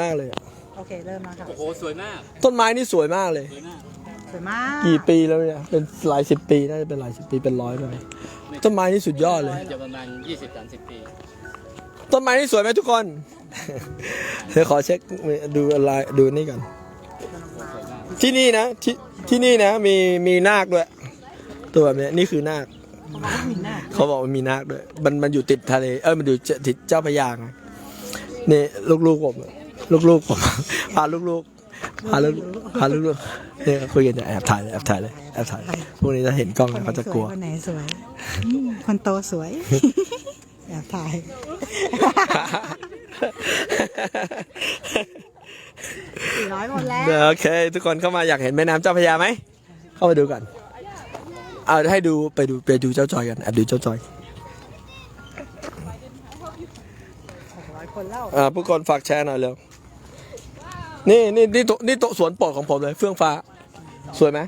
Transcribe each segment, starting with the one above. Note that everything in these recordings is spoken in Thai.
มากเลยอะโอเค เริ่มแล้วค่ะ โอ้โหสวยมากต้นไม้นี่สวยมากเลย สวยมากสวยมากกี่ปีแล้วเนี่ยเป็นหลายสิบปีน่าจะเป็นหลายสิบปีเป็นร้อยไปต้นไม้นี่สุดยอดเลยจะประมาณ 20-30 ปีต้นไม้นี่สวยไหมทุกคน เดี๋ยวขอเช็คดูอะไรดูนี่ก่อนที่นี่นะที่ที่นี่นะมีมีนาคด้วย ตัวแบบเนี้ยนี่คือนาค มีหน้าเขาบอกว่ามีนาคด้วย มันมันอยู่ติดทะเล เออมันอยู่ติดเจ้าพระยาไงนี่ลูกๆผม ลูกๆผมพาลูกๆพาลูกพาลูกๆเนี่ยคุยกันจะแอบถ่ายเลยแอบถ่ายเลยแอบถ่ายพวกนี้จะเห็นกล้องคนไหนเขาจะสกลัววยคนไหนสวยอืมคนโตสวย แอบถ่าย สี่ร้อยคนแล้วเดี๋ยวโอเค ทุกคนเข้ามาอยากเห็นแม่น้ำเจ้าพระยาไหม เข้ามาดูกัน เอาให้ดูไปดูไปดูเจ้าจอยกันแอบดูเจ้าจอยหกร้อยคนแล้วอ่าผู้คนฝากแชร์หน่อยเร็ว นี่นี่นี่โต๊ะนี่โต๊ะสวนโปรดของผมเลยเฟื่องฟ้า สวยไหม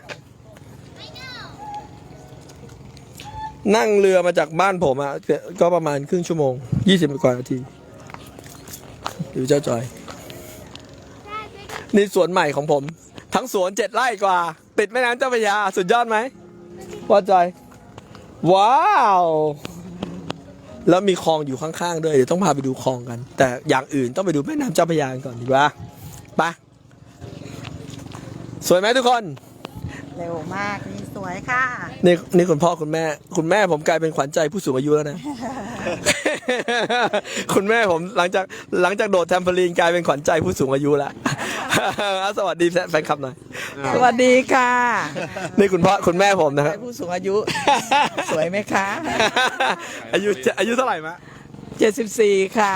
นั่งเรือมาจากบ้านผมอะก็ประมาณครึ่งชั่วโมงยี่สิบกว่านาทีดูเจ้าจอย นี่สวนใหม่ของผม ทั้งสวนเจ็ดไร่กว่า ติดแม่น้ำเจ้าพระยา สุดยอดไหมว่าจอย ว้าว แล้วมีคลองอยู่ข้างๆด้วยเดี๋ยวต้องพาไปดูคลองกัน แต่อย่างอื่นต้องไปดูแม่น้ำเจ้าพระยาก่อนดีกว่า ไปสวยไหมทุกคน เร็วมากนี่สวยค่ะ นี่นี่คุณพ่อคุณแม่ คุณแม่ผมกลายเป็นขวัญใจผู้สูงอายุแล้วนะ คุณแม่ผมหลังจากหลังจากโดดแทมเปอรีนกลายเป็นขวัญใจผู้สูงอายุแล้วอะสวัสดีแฟนคลับหน่อยสวัสดีค่ะ นี่คุณพ่อคุณแม่ผมนะครับผู้สูงอายุ สวยไหมคะ อายุอายุเท่าไหร่มะ74ค่ะ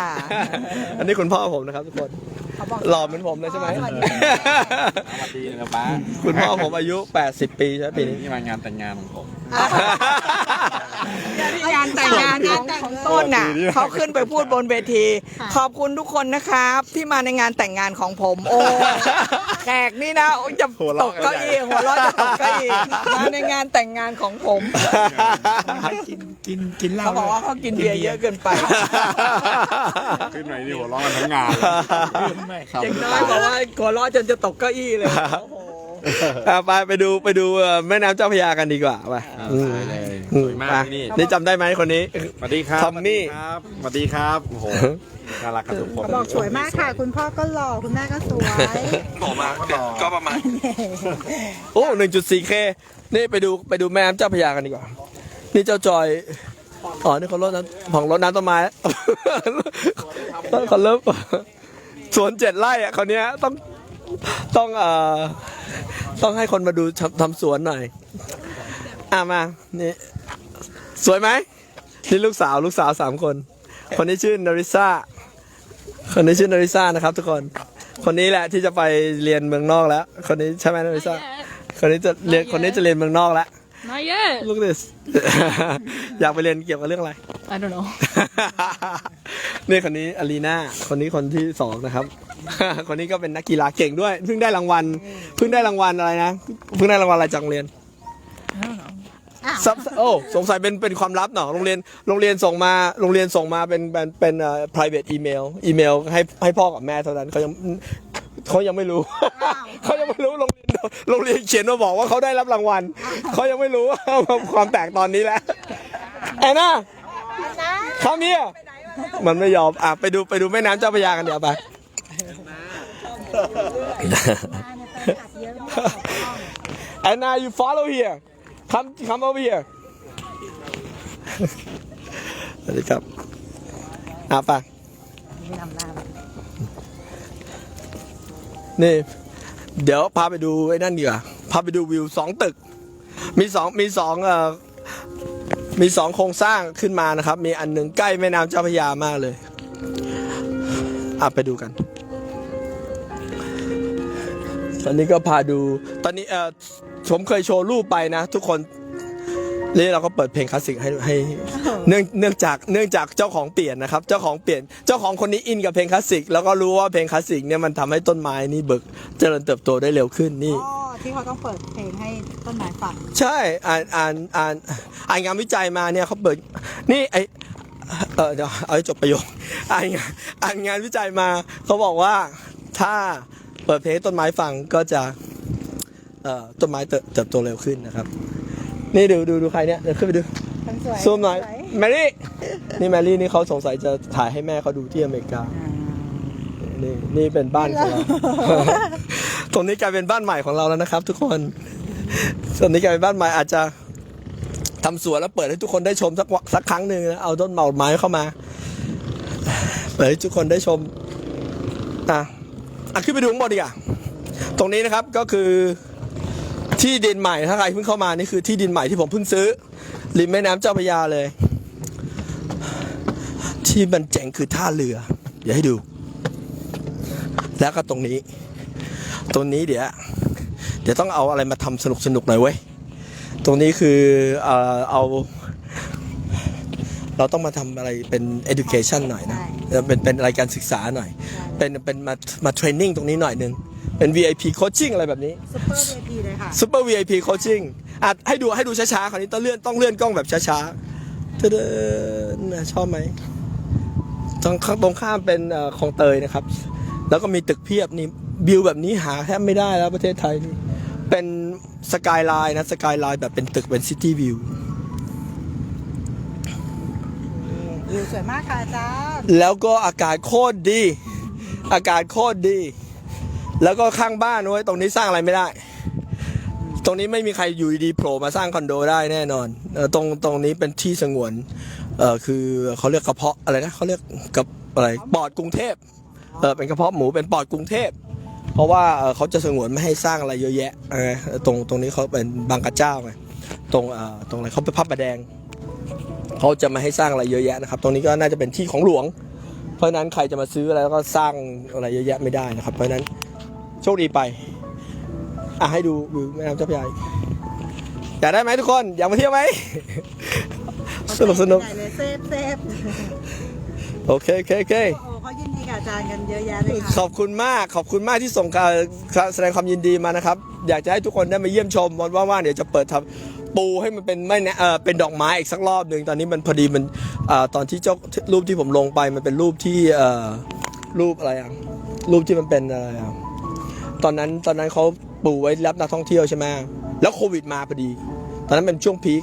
อันนี้คุณพ่อผมนะครับทุกคน หล่อเหมือนผมเลยใช่ไหมสวัสดี สวัสดีนะป้าคุณพ่อผมอายุ 80 ปีใช่ไหมปีนี้ นี่มางานแต่งงานของผม งานแต่งงานของของต้นน่ะเขาขึ้นไปพูดบนเวที ขอบคุณทุกคนนะครับ ที่มาในงานแต่งงานของผม โอ้แขกนี่นะโอ้ยจะหัวตเราะกเก้าอี้หัวเราะจะตกเก้าอี้มาในงานแต่งงานของผมกินกินกินเหล้าเขาบอกว่าเขากินเบียร์เยอะเกินไปขึ้นไหนนี่หัวเร้อนกันทั้งงานเด็กน้อยบอกว่าหัวเราะจนจะตกเก้าอี้เลยอ่ะไปไปดูไปดูเอ่อแม่น้ำเจ้าพระยากันดีกว่าไปอืมสวยมากที่นี่นี่จำได้ไหมคนนี้ สวัสดีครับทอมมี่ครับสวัสดีครับ โอ้โห น่ารักกันทุกคนเขาบอกสวยมากค่ะ คุณพ่อก็หล่อคุณแม่ก็สวย ผมอะก็ประมาณโอ้หนึ่งจุดสี่เคนี่ไปดูไปดูแม่น้ำเจ้าพระยากันดีกว่า นี่เจ้าจอย อ๋อ นี่เขารดน้ำของรดน้ำต้นไม้ เขาเริ่มสวนเจ็ดไร่อะคนเนี้ยต้อง ต้องเอ่อต้องให้คนมาดูทำทำสวนหน่อย อะมา นี่ สวยไหม นี่ลูกสาวลูกสาวสามคน คนนี้ชื่อนาริซ่าคนนี้ชื่อนาริซ่านะครับ ทุกคน คนนี้แหละที่จะไปเรียนเมืองนอกแล้ว คนนี้ใช่ไหมนาริซ่าคนนี้จะเรียนคนนี้จะเรียนเมืองนอกแล้ว Not yet. Look at this อยากไปเรียนเกี่ยวกับเรื่องอะไร I don't know. นี่คนนี้อลีน่าคนนี้คนที่สองนะครับ คนนี้ก็เป็นนักกีฬาเก่งด้วย เพิ่งได้รางวัล เพิ่งได้รางวัลอะไรนะ เพิ่งได้รางวัลอะไรจากโรงเรียน I don't know. ซับโอ้สงสัยเป็นเป็นความลับเนาะโรงเรียนโรงเรียนส่งมาโรงเรียนส่งมาเป็นเป็นเป็นเอ่อ private email อีเมลให้ให้พ่อกับแม่เท่านั้นเขายังเขายังไม่รู้ เขายังไม่รู้โรงเรียนโรงเรียนเขียนมาบอกว่าเขาได้รับรางวัลเขายังไม่รู้ความแตกตอนนี้แหละแอนนาคำนี้มันไม่ยอมอะไปดูไปดูแม่น้ำเจ้าพระยากันเดี๋ยวไป แอนนา you follow here come come over here สวัสดีครับอะไปานี่ เดี๋ยวพาไปดูไอ้นั่นดีกว่าพาไปดูวิวสองตึก มีสองมีสองเอ่อมีสองโครงสร้างขึ้นมานะครับ มีอันหนึ่งใกล้แม่น้ำเจ้าพระยามากเลย อะไปดูกัน ตอนนี้ก็พาดู ตอนนี้เออผมเคยโชว์รูปไปนะ ทุกคนนี่เราก็เปิดเพลงคลาสสิกให้ให้เนื่องเนื่องจากเนื่องจากเจ้าของเปลี่ยนนะครับ เจ้าของเปลี่ยน เจ้าของคนนี้อินกับเพลงคลาสสิกแล้วก็รู้ว่าเพลงคลาสสิกเนี่ยมันทำให้ต้นไม้นี่เบิกเจริญเติบโตได้เร็วขึ้นนี่อ๋อที่เขาต้องเปิดเพลงให้ต้นไม้ฟัง ใช่อ่านอ่านอ่านอ่านงานวิจัยมาเนี่ยเขาเปิดนี่ไอ เออเดี๋ยวเอาให้จบประโยคอ่านงานอ่านงานวิจัยมาเขาบอกว่าถ้าเปิดเพลงให้ต้นไม้ฟังก็จะเอ่อต้นไม้เติบเติบโตเร็วขึ้นนะครับ นี่ดูดูดูใครเนี่ยเดี๋ยวขึ้นไปดูคนสวยซูมหน่อยสวยแมรี่นี่แมรี่นี่เขาสงสัยจะถ่ายให้แม่เขาดูที่อเมริกา นี่นี่เป็นบ้านของเรา ตรงนี้กลายเป็นบ้านใหม่ของเราแล้วนะครับ ทุกคนตรงนี้กลายเป็นบ้านใหม่อาจจะ ทำสวนแล้วเปิดให้ทุกคนได้ชมสักสักครั้งหนึ่งนะเอาต้นเมาไม้เข้ามา เปิดให้ทุกคนได้ชมอะอะขึ้นไปดูข้างบนดีกว่าตรงนี้นะครับก็คือที่ดินใหม่ถ้าใครเพิ่งเข้ามานี่คือที่ดินใหม่ที่ผมเพิ่งซื้อ ริมแม่น้ำเจ้าพระยาเลย ที่มันเจ๋งคือท่าเรือ เดี๋ยวให้ดู แล้วก็ตรงนี้ ตรงนี้เดี๋ยวเดี๋ยวต้องเอาอะไรมาทำสนุกสนุกหน่อยเว้ย ตรงนี้คือเอ่อเอาเราต้องมาทำอะไรเป็น education หน่อยนะเออเป็นเป็นอะไรการศึกษาหน่อย เป็นเป็นมามาเทรนนิ่งตรงนี้หน่อยหนึง เป็น VIP coaching อะไรแบบนี้ซุปเปอร์เวทีเลยค่ะ Super VIP coaching อะให้ดูให้ดูช้าๆ คราวนี้ต้องเลื่อนต้องเลื่อนกล้องแบบช้าๆเดินนะชอบไหมตรงข้างตรงข้ามเป็นเอ่อคลองเตยนะครับ แล้วก็มีตึกเพียบนี่วิวแบบนี้หาแทบไม่ได้แล้วประเทศไทยนี่ เป็นสกายไลน์นะสกายไลน์แบบเป็นตึกเป็นซิตี้วิววิวสวยมากค่ะอาจารย์แล้วก็อากาศโคตรดี อากาศโคตรดี แล้วก็ข้างบ้านเว้ยตรงนี้สร้างอะไรไม่ได้ ตรงนี้ไม่มีใครอยู่ดีๆโผล่มาสร้างคอนโดได้แน่นอนเออตรงตรงนี้เป็นที่สงวนเออคือเขาเรียกกระเพาะอะไรนะเขาเรียกกับอะไรปอดกรุงเทพเออเป็นกระเพาะหมูเป็นปอดกรุงเทพ เพราะว่าเอ่อเขาจะสงวนไม่ให้สร้างอะไรเยอะแยะเออตรงตรงนี้เขาเป็นบางกระเจ้าไงตรงเอ่อตรงอะไรเขาเป็นพระประแดงเขาจะไม่ให้สร้างอะไรเยอะแยะนะครับ ตรงนี้ก็น่าจะเป็นที่ของหลวง เพราะฉะนั้นใครจะมาซื้ออะไรแล้วก็สร้างอะไรเยอะแยะไม่ได้นะครับ เพราะฉะนั้นโชคดีไปอะให้ดูวิวแม่น้ำเจ้าพระยาอีกอยากได้ไหมทุกคนอยากมาเที่ยวไหมสนุกสนุกใหญ่เลยเซฟเซฟโอเคโอเคโอเคโอ้เขายินดี กับอาจารย์กันเยอะแยะเลยขค่ะอบคุณมากขอบคุณมากที่ส่งการแสดงความยินดีมานะครับ อยากจะให้ทุกคนได้มาเยี่ยมชมวันว่างๆเดี๋ยวจะเปิดทำปูให้มันเป็นไม่แนะเออเป็นดอกไม้อีกสักรอบหนึ่งตอนนี้มันพอดีมันเอ่อตอนที่เจ้ารูปที่ผมลงไปมันเป็นรูปที่เอ่อรูปอะไรอะรูปที่มันเป็นอะไรอะตอนนั้นตอนนั้นเขาปูไว้รับนักท่องเที่ยวใช่ไหมแล้วโควิดมาพอดี ตอนนั้นเป็นช่วงพีค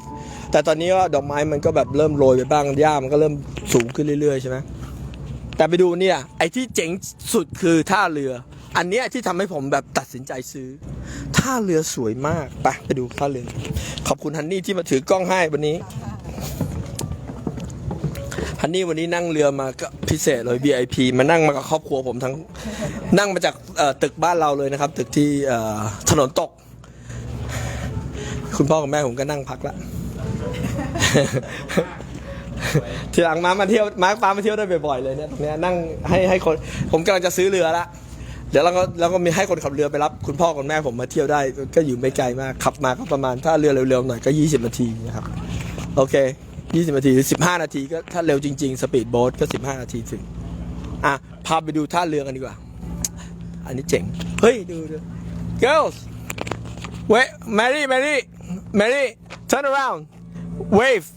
แต่ตอนนี้ก็ดอกไม้มันก็แบบเริ่มโรยไปบ้างหญ้ามันก็เริ่มสูงขึ้นเรื่อยๆใช่ไหม แต่ไปดูเนี่ยไอ้ที่เจ๋งสุดคือท่าเรือ อันเนี้ยที่ทำให้ผมแบบตัดสินใจซื้อ ท่าเรือสวยมากไปไปดูท่าเรือ ขอบคุณฮันนี่ที่มาถือกล้องให้วันนี้ฮันนี่วันนี้นั่งเรือมาก็พิเศษเลย VIP มานั่งมากับครอบครัวผมทั้ง นั่งมาจากตึกบ้านเราเลยนะครับ ตึกที่ถนนตก คุณพ่อกับแม่ผมก็นั่งพักละ ทีหลังมามาเที่ยวมาฟ้ามาเที่ยวได้บ่อยๆเลยเนี่ยตรงเนี้ยนั่งให้ให้คนผมกำลังจะซื้อเรือละเดี๋ยวเราก็เราก็มีให้คนขับเรือไปรับ คุณพ่อคุณแม่ผมมาเที่ยวได้ก็อยู่ไม่ไกลมากขับมาก็ประมาณถ้าเรือเร็วๆหน่อยก็ 20 นาทีนะครับโอเค 20 นาทีหรือ 15 นาทีก็ถ้าเร็วจริงๆสปีดโบ๊ทก็ 15 นาทีถึงอะพาไปดูท่าเรือกันดีกว่า อันนี้เจ๋งเฮ้ยดูดู girls wait Mary Mary Mary turn around wave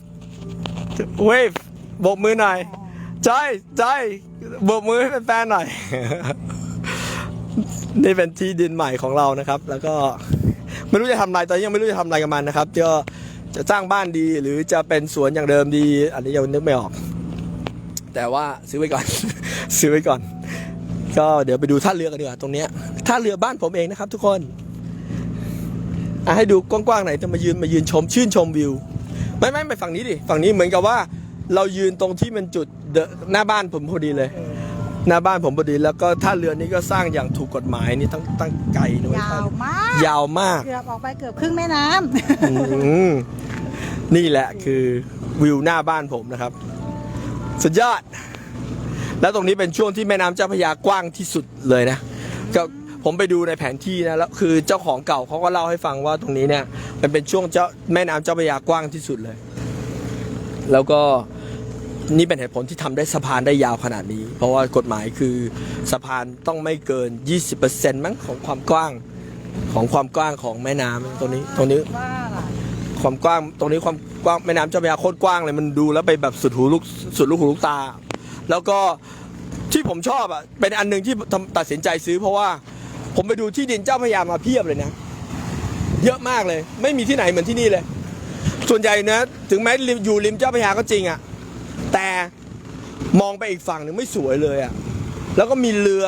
wave โบกมือหน่อยจอยจอยโบกมือให้แฟนๆหน่อย นี่เป็นที่ดินใหม่ของเรานะครับ แล้วก็ไม่รู้จะทำอะไรตอนนี้ยังไม่รู้จะทำอะไรกับมันนะครับก็จะสร้างบ้านดีหรือจะเป็นสวนอย่างเดิมดี อันนี้ยังนึกไม่ออก แต่ว่าซื้อไว้ก่อน ซื้อไว้ก่อน ก็เดี๋ยวไปดูท่าเรือกันดีกว่าตรงเนี้ยท่าเรือบ้านผมเองนะครับ ทุกคนอะให้ดูกว้างๆหน่อยจะมายืนมายืนชมชื่นชมวิว ไม่ไม่ไปฝั่งนี้ดิฝั่งนี้เหมือนกับว่า เรายืนตรงที่มันจุดเดอะหน้าบ้านผมพอดีเลย หน้าบ้านผมพอดีแล้วก็ท่าเรือนี้ก็สร้างอย่างถูกกฎหมายนี่ตั้งตั้งไกลนะเว้ยาวมากยาวมากเกือบออกไปเกือบครึ่งแม่น้ำอืมนี่แหละคือวิวหน้าบ้านผมนะครับ สุดยอด แล้วตรงนี้เป็นช่วงที่แม่น้ำเจ้าพระยากว้างที่สุดเลยนะก็ ผมไปดูในแผนที่นะแล้วคือเจ้าของเก่าเขาก็เล่าให้ฟังว่าตรงนี้เนี่ย มันเป็นช่วงเจ้าแม่น้ำเจ้าพระยากว้างที่สุดเลย แล้วก็นี่เป็นเหตุผลที่ทำได้สะพานได้ยาวขนาดนี้ เพราะว่ากฎหมายคือสะพานต้องไม่เกิน 20%มั้งของความกว้างของความกว้างของแม่น้ำตรงนี้ตรงนี้ความกว้างตรงนี้ความกว้างแม่น้ำเจ้าพระยาโคตรกว้างเลยมันดูแล้วไปแบบสุดหูลูกสุดลูกหูลูกตา แล้วก็ที่ผมชอบอะเป็นอันหนึ่งที่ตัดสินใจซื้อเพราะว่า ผมไปดูที่ดินเจ้าพระยามาเพียบเลยนะ เยอะมากเลย ไม่มีที่ไหนเหมือนที่นี่เลย ส่วนใหญ่นะ ถึงแม้อยู่ริมเจ้าพระยาก็จริงอะแต่มองไปอีกฝั่งหนึ่งไม่สวยเลยอะแล้วก็มีเรือ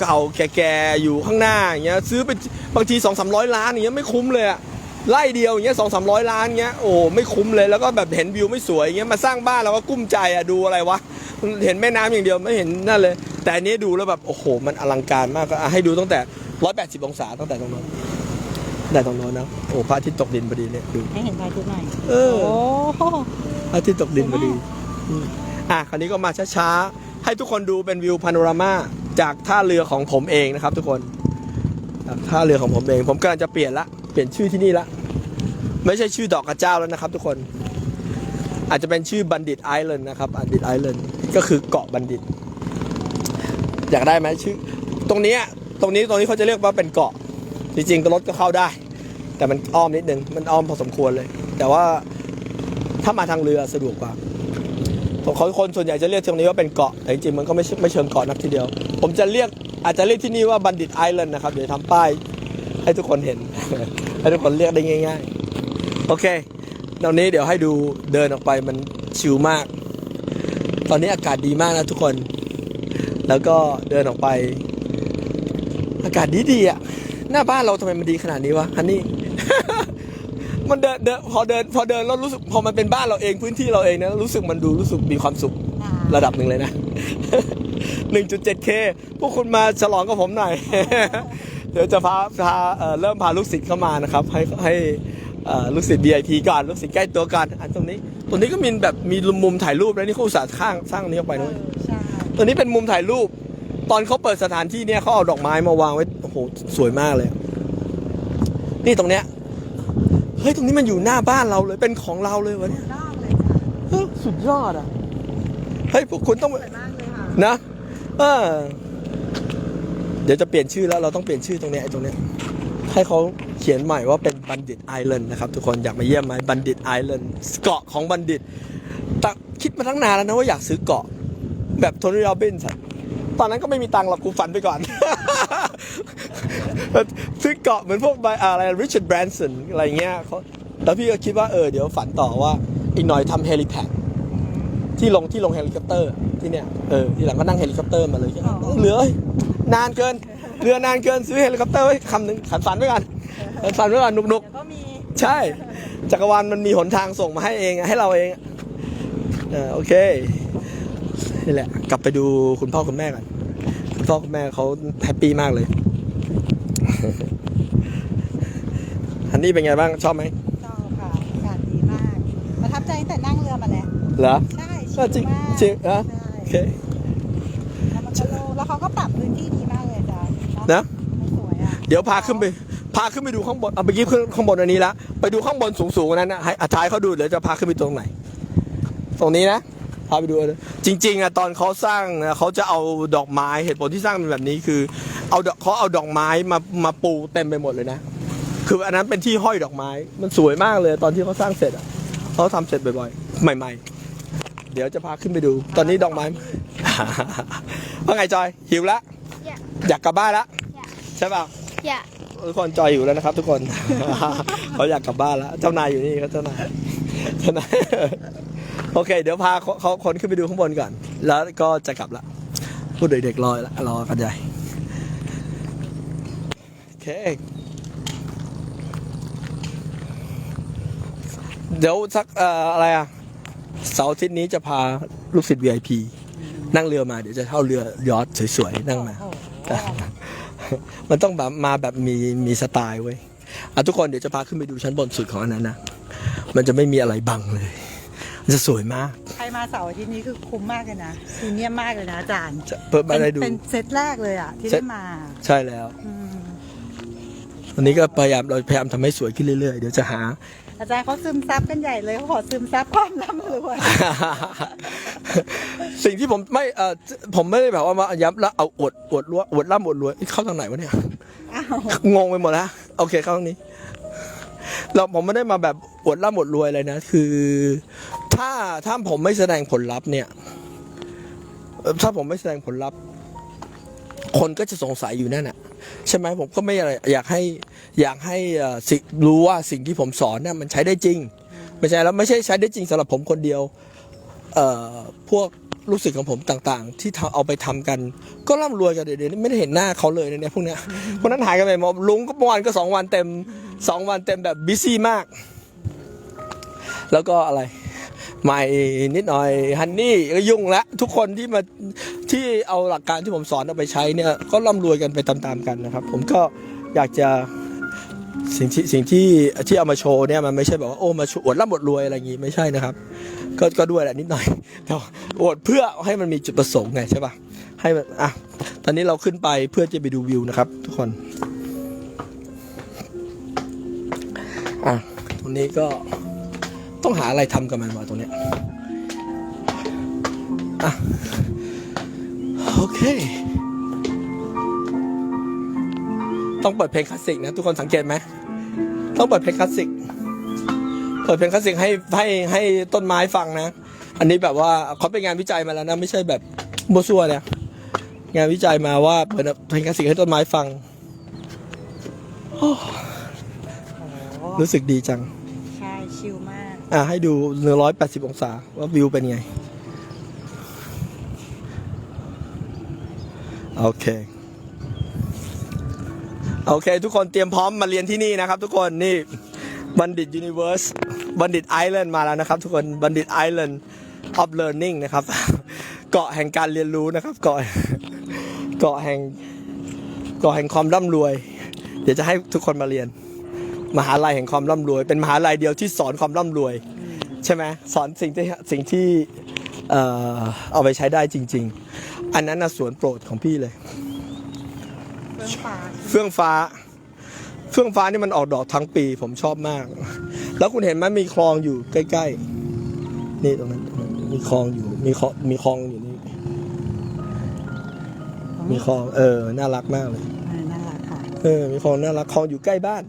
เก่าๆแก่ๆอยู่ข้างหน้าอย่างเงี้ยซื้อไปบางทีสองสามร้อยล้านอย่างเงี้ยไม่คุ้มเลยอะไล่เดียวอย่างเงี้ยสองสามร้อยล้านเงี้ยโอ้ไม่คุ้มเลยแล้วก็แบบเห็นวิวไม่สวยอย่างเงี้ยมาสร้างบ้านเราก็กุ้มใจอะดูอะไรวะเห็นแม่น้ำอย่างเดียวไม่เห็นนั่นเลย แต่อันนี้ดูแล้วแบบโอ้โห มันอลังการมากก็อะให้ดูตั้งแต่ร้อยแปดสิบองศาตั้งแต่ตรงนั้นแต่ตรงโน้นนะโอ้พระอาทิตย์ตกดินพอดีเนี่ยดูให้เห็นพายทุกหน่อยเออโอ้โหพระอาทิตย์ตกดินพอดีอืมอะคราวนี้ก็มาช้าๆ ให้ทุกคนดูเป็นวิวพาโนรามาจากท่าเรือของผมเองนะครับ ทุกคนจากท่าเรือของผมเอง ผมกำลังจะเปลี่ยนละเปลี่ยนชื่อที่นี่ละไม่ใช่ชื่อดอกกระเจ้าแล้วนะครับ ทุกคน อาจจะเป็นชื่อบัณฑิตไอแลนด์นะครับบัณฑิตไอแลนด์ก็คือเกาะบัณฑิต อยากได้ไหมชื่อตรงนี้ตรงนี้ตรงนี้เขาจะเรียกว่าเป็นเกาะ จริงๆก็รถก็เข้าได้ แต่มันอ้อมนิดนึงมันอ้อมพอสมควรเลย แต่ว่าถ้ามาทางเรือสะดวกกว่าคนคนส่วนใหญ่จะเรียกตรงนี้ว่าเป็นเกาะแต่จริงๆมันก็ไม่ไม่เชิงเกาะนักทีเดียว ผมจะเรียกอาจจะเรียกที่นี่ว่าบัณฑิตไอแลนด์นะครับเดี๋ยวทำป้ายให้ทุกคนเห็น ให้ทุกคนเรียกได้ง่าย ๆ โอเคตอนนี้เดี๋ยวให้ดูเดินออกไปมันชิลมาก ตอนนี้อากาศดีมากนะทุกคน แล้วก็เดินออกไป อากาศดีดีๆอะหน้าบ้านเราทำไมมันดีขนาดนี้วะฮันนี่ มันเดินเดินพอเดิน พอเดินแล้วรู้สึกพอมันเป็นบ้านเราเองพื้นที่เราเองนะรู้สึกมันดูรู้สึกมีความสุขระดับหนึ่งเลยนะ 1.7K พวกคุณมาฉลองกับผมหน่อย เดี๋ยวจะพาพาเอ่อเริ่มพาลูกศิษย์เข้ามานะครับ ให้ให้เอ่อลูกศิษย์ VIP ก่อนลูกศิษย์ใกล้ตัวก่อนอันตรงนี้ ตรงนี้ก็มีแบบมีมุมถ่ายรูปแล้วนี่เขาอุตส่าห์ข้างสร้างนี้ออกไปด้วยใช่ ตัวนี้เป็นมุมถ่ายรูป ตอนเขาเปิดสถานที่เนี่ยเขาเอาดอกไม้มาวางไว้โอ้โหสวยมากเลย นี่ตรงเนี้ยเฮ้ยตรงนี้มันอยู่หน้าบ้านเราเลยเป็นของเราเลยวะเนี่ยนอกเลยค่ะเฮ้ยสุดยอดอะเฮ้ยพวกคุณต้อง สวยมากเลยค่ะนะเออเดี๋ยวจะเปลี่ยนชื่อแล้วเราต้องเปลี่ยนชื่อตรงเนี้ยไอ้ตรงเนี้ยให้เขาเขียนใหม่ว่าเป็นบัณฑิตไอแลนด์นะครับ ทุกคนอยากมาเยี่ยมไหมบัณฑิตไอแลนด์เกาะของบัณฑิตแต่คิดมาตั้งนานแล้วนะว่าอยากซื้อเกาะ แบบโทนี่โรบินสันตอนนั้นก็ไม่มีตังค์หรอกกูฝันไปก่อน ซื้อเกาะเหมือนพวกอะไรริชาร์ดแบรนสันอะไรเงี้ยเขาแล้วพี่ก็คิดว่าเออเดี๋ยวฝันต่อว่าอีกหน่อยทำเฮลิแพดที่ลงที่ลงเฮลิคอปเตอร์ที่เนี่ยเออทีหลังก็นั่งเฮลิคอปเตอร์มาเลยเหลือนานเกินเรือนานเกินซื้อเฮลิคอปเตอร์ไว้คำหนึ่งขันฝันไว้ก่อนฝันไว้ก่อนหนุกแล้วก็มีๆใช่ จักรวาลมันมีหนทางส่งมาให้เองให้เราเองเออโอเค นี่แหละ กลับไปดูคุณพ่อคุณแม่ก่อนคุณพ่อคุณแม่เขาแฮปปี้มากเลยอันนี้เป็นไงบ้างชอบไหมชอบค่ะอากาศดีมากประทับใจตั้งแต่นั่งเรือมาแล้วเหรอใช่ก็จริงชิลมากจริงเหรอใช่โอเคแล้วมันก็โล่งแล้วเขาก็ปรับพื้นที่ดีมากเลยจ้ะนะมันสวยอะเดี๋ยวพาขึ้นไปพาขึ้นไปดูข้างบนเอาไปกี้ขึ้นข้างบนอันนี้ละไปดูข้างบนสูงๆอันนั้นนะให้อาทายเขาดูเดี๋ยวจะพาขึ้นไปตรงไหน ตรงนี้นะ พาไปดูเลยจริงๆอะตอนเขาสร้างนะเขาจะเอาดอกไม้เหตุผลที่สร้างเป็นแบบนี้คือ เอาดอกเขาเอาดอกไม้มามาปูเต็มไปหมดเลยนะ คืออันนั้นเป็นที่ห้อยดอกไม้ มันสวยมากเลยตอนที่เขาสร้างเสร็จอะเขาทำเสร็จบ่อยๆ ใหม่ ๆ เดี๋ยวจะพาขึ้นไปดู ตอนนี้ดอกไม้ว่าไงจอยหิวละ Yeah. อยากกลับบ้านละ Yeah. ใช่เปล่า Yeah. ทุกคนจอยอยู่แล้วนะครับ ทุกคนเขาอยากกลับบ้านแล้วเจ้านายอยู่นี่ครับเจ้านายเจ้านาย โอเค เดี๋ยวพาเขาเขาคนขึ้นไปดูข้างบนก่อน แล้วก็จะกลับละพูดเด็กๆรอละรอกันใหญ่โอเค เดี๋ยวสักเอ่ออะไรอะเสาร์อาทิตย์นี้จะพาลูกศิษย์ VIP นั่งเรือมาเดี๋ยวจะเข้าเรือยอทสวยๆ นั่งมา มันต้องแบบมาแบบมีมีสไตล์เว้ยอะทุกคนเดี๋ยวจะพาขึ้นไปดูชั้นบนสุดของอันนั้นนะ มันจะไม่มีอะไรบังเลยมัน จะสวยมาก ใครมาเสาร์อาทิตย์นี้คือคุ้มมากเลยนะพรีเมียมมากเลยนะอาจารย์จะเปิดมาได้ดู เป็นเซตแรกเลยอะ ที่เซต ได้มาใช่แล้ว อืมวันนี้ก็พยายามเราพยายามทำให้สวยขึ้นเรื่อยๆ เดี๋ยวจะหา อาจารย์เขาซึมซับกันใหญ่เลยเขาขอซึมซับความร่ำรวยสิ่งที่ผมไม่เออผมไม่ได้แบบว่ามาย้ำแล้วเอาอวดอวดรวยอวดร่ำอวดรวยเอ๊ะเข้าทางไหนวะเนี่ย อ้าวงงไปหมดแล้วโอเคเข้าตรงนี้ เราผมไม่ได้มาแบบอวดร่ำอวดรวยเลยนะ คือ ถ้าถ้าผมไม่แสดงผลลัพธ์เนี่ย ถ้าผมไม่แสดงผลลัพธ์ คนก็จะสงสัยอยู่นั่นน่ะใช่ไหมผมก็ไม่อะไรอยากให้อยากให้สิรู้ว่าสิ่งที่ผมสอนเนี่ยมันใช้ได้จริง ไม่ใช่แล้วไม่ใช่ใช้ได้จริงสำหรับผมคนเดียวเอ่อพวกลูกศิษย์ของผมต่างๆ ที่เอาไปทำกัน ก็ร่ำรวยกันเดี๋ยวนี้ไม่ได้เห็นหน้าเขาเลยเนี่ยพวกเนี้ยพวกนั้นหายกันไปหมดลุงก็เมื่อวานก็สองวันเต็ม สองวันเต็มแบบบิซี่มาก แล้วก็อะไรใหม่นิดหน่อยฮันนี่ก็ยุ่งละทุกคนที่มาที่เอาหลักการที่ผมสอนเอาไปใช้เนี่ย ก็ร่ำรวยกันไปตามๆกันนะครับ ผมก็อยากจะสิ่งที่สิ่งที่ที่เอามาโชว์เนี่ยมันไม่ใช่แบบว่าโอ้มาอวดร่ำอวดรวยอะไรอย่างงี้ไม่ใช่นะครับ ก็ก็ด้วยแหละนิดหน่อยแต่อวดเพื่อให้มันมีจุดประสงค์ไงใช่ป่ะให้มันอะตอนนี้เราขึ้นไปเพื่อจะไปดูวิวนะครับ ทุกคน ตรงนี้ก็ต้องหาอะไรทำกับมันวะตรงเนี้ยอะโอเค ต้องเปิดเพลงคลาสสิกนะ ทุกคนสังเกตไหมต้องเปิดเพลงคลาสสิกเปิดเพลงคลาสสิกให้ให้ให้ต้นไม้ฟังนะ อันนี้แบบว่าเขาเป็นงานวิจัยมาแล้วนะ ไม่ใช่แบบบัวซัวเนี่ยงานวิจัยมาว่าเปิดเพลงคลาสสิกให้ต้นไม้ฟังโอ้รู้สึกดีจัง อะให้ดูหนึ่งร้อยแปดสิบองศาว่าวิวเป็นไง โอเค โอเค ทุกคนเตรียมพร้อมมาเรียนที่นี่นะครับ ทุกคนนี่บัณฑิตยูนิเว r ร์สบัณฑิตไอแลนด์มาแล้วนะครับ ทุกคนบัณฑิตไอแลนด์ of learning นะครับ เกาะแห่งการเรียนรู้นะครับ เกาะเกาะแห่งเกาะแห่งความร่ำรวย เดี๋ยวจะให้ทุกคนมาเรียน มหาลัยแห่งความร่ำรวย เป็นมหาลัยเดียวที่สอนความร่ำรวย ใช่ไหมสอนสิ่งที่สิ่งที่เอ่อเอาไปใช้ได้จริง ๆ อันนั้นนะสวนโปรดของพี่เลย เฟื่องฟ้าเฟื่องฟ้า เฟื่องฟ้านี่มันออกดอกทั้งปีผมชอบมาก แล้วคุณเห็นไหมมีคลองอยู่ใกล้ ๆ นี่ตรงนั้นตรงนั้นมีคลองอยู่ มีคลองมีคลองอยู่นี่ มีคลอง เออ น่ารักมากเลยอ่าน่ารักค่ะ เออ มีคลองน่ารักคลองอยู่ใกล้บ้าน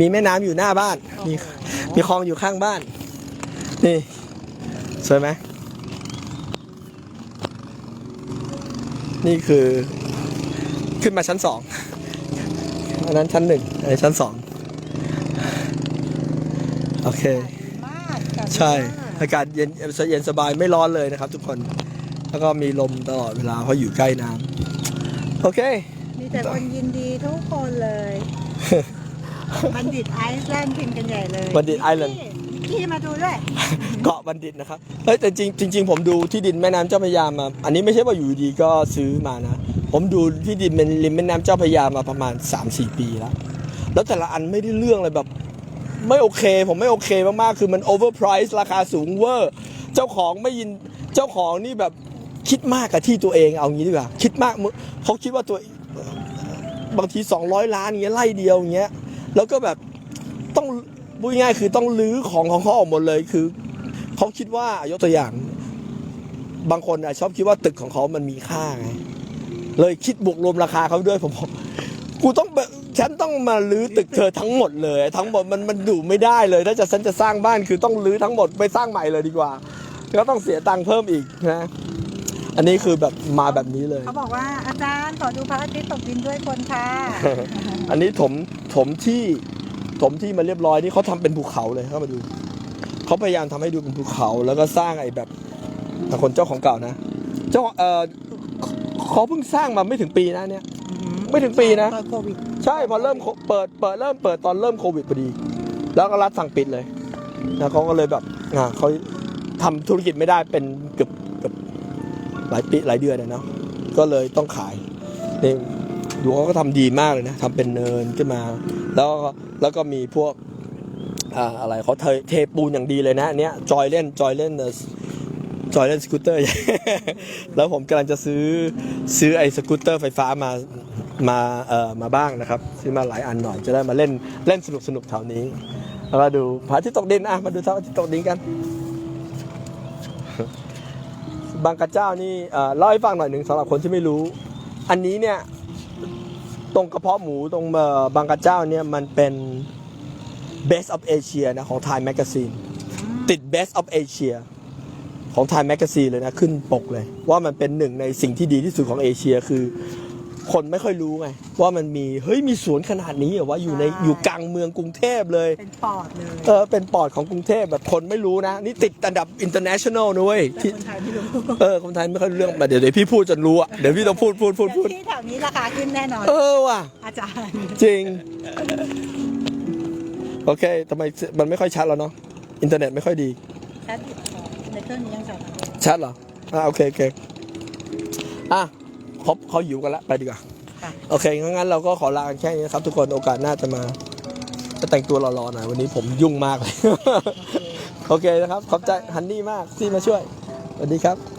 มีแม่น้ำอยู่หน้าบ้าน มีมีคลองอยู่ข้างบ้าน นี่ สวยไหม นี่คือ ขึ้นมาชั้นสองอันนั้นชั้นหนึ่งอันนี้ชั้นสองโอเคมากกับใช่ อากาศเย็นเย็นสบายไม่ร้อนเลยนะครับทุกคน แล้วก็มีลมตลอดเวลาเพราะอยู่ใกล้น้ำโอเค มีแต่คนยินดีทุกคนเลย บัณฑิตไอซ์แลนด์พิมพ์กันใหญ่เลยบัณฑิตไอซ์แลนด์ นิกกี้มาดูด้วย เกาะบัณฑิตนะครับเฮ้ยแต่จริงจริง ๆ ผมดูที่ดินแม่น้ำเจ้าพระยามา อันนี้ไม่ใช่ว่าอยู่ดีก็ซื้อมานะ ผมดูที่ดินเป็นริมแม่น้ำเจ้าพระยามาประมาณ 3-4 ปีแล้ว แล้วแต่ละอันไม่ได้เรื่องเลยแบบ ไม่โอเค ผมไม่โอเคมาก ๆ คือมัน overprice ราคาสูงเวอร์ เจ้าของไม่ยินเจ้าของนี่แบบคิดมากกับที่ตัวเองเอางี้ดีกว่า คิดมากมึเขาคิดว่าตัว บางที 200 ล้านอย่างเงี้ยไล่เดียวอย่างเงี้ย แล้วก็แบบต้องพูดง่ายคือต้องลื้อของของเขาออกหมดเลยคือเขาคิดว่ายกตัวอย่าง บางคนอะชอบคิดว่าตึกของเขามันมีค่าไงเลยคิดบวกรวมราคาเขาด้วยผมบอกกูต้องฉันต้องมาลื้อตึกเธอทั้งหมดเลย ทั้งหมดมันมันดูไม่ได้เลย ถ้าจะฉันจะสร้างบ้านคือต้องลื้อทั้งหมดไปสร้างใหม่เลยดีกว่าก็ต้องเสียตังค์เพิ่มอีกนะ อันนี้คือแบบมาแบบนี้เลย เขาบอกว่าอาจารย์ขอดูพระอาทิตย์ตกดินด้วยคนค่ะ อันนี้ถมถมที่ถมที่มาเรียบร้อยนี่เขาทำเป็นภูเขาเลยเข้ามาดูเขาพยายามทำให้ดูเป็นภูเขา แล้วก็สร้างไอ้แบบแต่คนเจ้าของเก่านะ เจ้าเออเขาเพิ่งสร้างมาไม่ถึงปีนะเนี่ย ไม่ถึงปีนะ ตอนโควิดใช่พอเริ่มโคเปิดเปิดเริ่มเปิดตอนเริ่มโควิดพอดี แล้วก็รัฐสั่งปิดเลย แล้วเขาก็เลยแบบอ่าเขาทำธุรกิจไม่ได้เป็นเกือบเกือบ หลายปีหลายเดือนเนาะก็เลยต้องขายนี่ดูเขาก็ทำดีมากเลยนะทำเป็นเนินขึ้นมา แล้วแล้วก็มีพวกอ่าอะไรเขาเทปูนอย่างดีเลยนะอันเนี้ยจอยเล่นจอยเล่นจอยเล่นสกูตเตอร์ แล้วผมกำลังจะซื้อซื้อไอ้สกูตเตอร์ไฟฟ้ามามาเอ่อมาบ้างนะครับ ซื้อมาหลายอันหน่อยจะได้มาเล่นเล่นสนุกสนุกแถวนี้แล้วก็ดูพระอาทิตย์ตกดินอะมาดูพระอาทิตย์ตกดินกัน บางกระเจ้านี่เล่าให้ฟังหน่อยหนึ่งสำหรับคนที่ไม่รู้ อันนี้เนี่ยตรงกระเพาะหมูตรงบางกระเจ้าเนี่ยมันเป็น best of Asia นะของ Time Magazine ติด best of Asia ของ Time Magazine เลยนะ ขึ้นปกเลย ว่ามันเป็นหนึ่งในสิ่งที่ดีที่สุดของเอเชียคือ คนไม่ค่อยรู้ไง ว่ามันมี เฮ้ยมีสวนขนาดนี้เหรอว่าอยู่ในอยู่กลางเมืองกรุงเทพเลย เป็นปอดเลยเออเป็นปอดของกรุงเทพแบบคนไม่รู้นะ นี่ติดอันดับ international นะเว้ยแต่ที่คนไทยไม่รู้เออคนไทยไม่ค่อยรู้เรื่องเดี๋ยวเดี๋ยวพี่พูดจนรู้อะเดี๋ยวพี่ต้องพูดพูดพูดพูดที่แถวนี้ราคาขึ้นแน่นอน เออว่ะ อาจารย์จริง โอเคทำไมมันไม่ค่อยชัดแล้วเนาะอินเทอร์เน็ตไม่ค่อยดีแค่ในเครื่องนี้ยังใส่มาเลยชัดเหรออ่าโอเคโอเคอะ เขาเขาหิวกันละไปดีกว่าโอเคงั้นเราก็ขอลากันแค่นี้นะครับ ทุกคนโอกาสหน้าจะมาจะแต่งตัวรอๆหน่อยวันนี้ผมยุ่งมากเลย โอเคนะครับ ขอบใจฮันนี่มากที่มาช่วยสวัสดีครับ